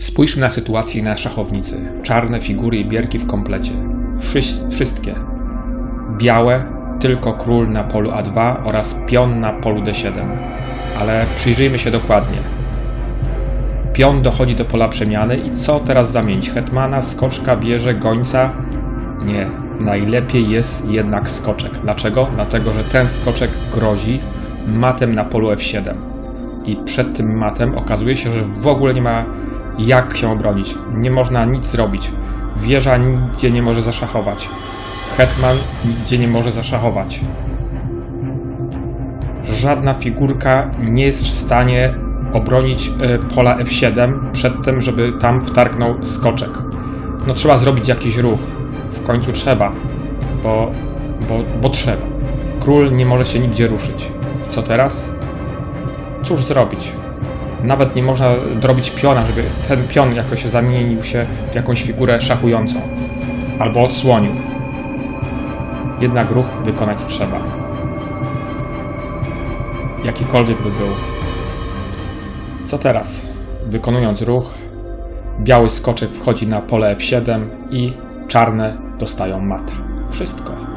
Spójrzmy na sytuację na szachownicy. Czarne figury i bierki w komplecie. Wszy- wszystkie. Białe, tylko król na polu A2 oraz pion na polu D7. Ale przyjrzyjmy się dokładnie. Pion dochodzi do pola przemiany i co teraz zamienić? Hetmana, skoczka, bierze, gońca? Nie. Najlepiej jest jednak skoczek. Dlaczego? Dlatego, że ten skoczek grozi matem na polu F7. I przed tym matem okazuje się, że w ogóle nie ma jak się obronić. Nie można nic zrobić. Wieża nigdzie nie może zaszachować. Hetman nigdzie nie może zaszachować. Żadna figurka nie jest w stanie obronić e, pola F7 przed tym, żeby tam wtargnął skoczek. No trzeba zrobić jakiś ruch. W końcu trzeba, bo, bo, bo trzeba. Król nie może się nigdzie ruszyć. Co teraz? Cóż zrobić? Nawet nie można dorobić piona, żeby ten pion jakoś zamienił się w jakąś figurę szachującą. Albo odsłonił. Jednak ruch wykonać trzeba. Jakikolwiek by był. Co teraz? Wykonując ruch, biały skoczek wchodzi na pole F7 i czarne dostają mata. Wszystko.